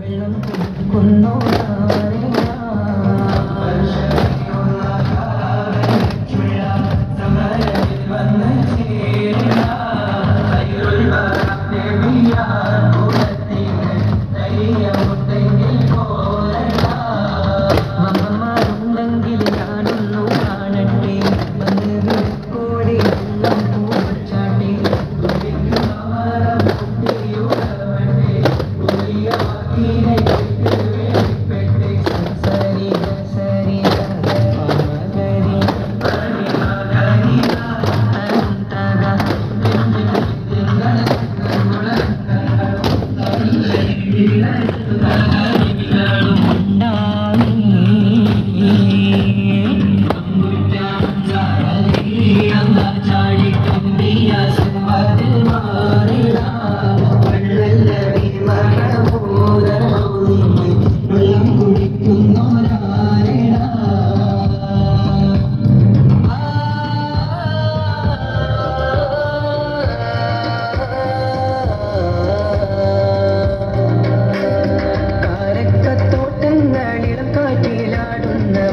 വെള്ളം കുടിക്കുന്നോരാരെയാ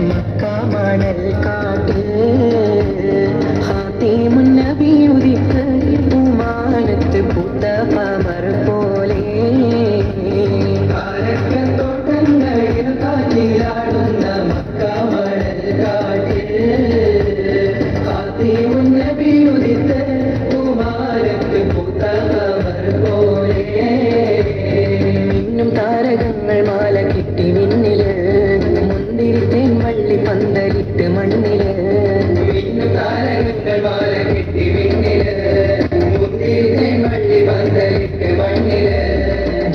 மக்கா மணல் காட்டு പാലക്കിട്ടി വിണ്ണിൽ വള്ളി പന്തലിട്ട് മണ്ണിൽ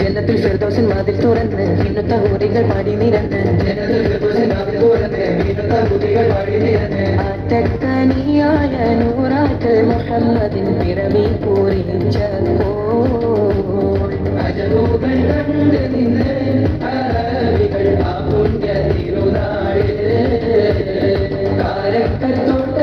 ജനത്തിൽ ഫിർദോസിൻ വാതിൽ തുറന്ന് ഇന്നത്തെ ഊരികൾ പാടി നിരന്ന്. ജനത്തിൽ ഫിർദോസിൻ വാതിൽ തുറന്ന് ഇന്നത്തെ ഊരികൾ പാടി നിരന്ന് അറ്റക്കനിയായ നൂറാക്കൾ മുഹമ്മദിൻ പിറവി പൂരിച്ചപ്പോൾ അജബൂകൾ കണ്ട് നിന്ന് അറബികൾ ആ പുണ്യ തിരുനാളിൽ കാരക്കത്തോട്ട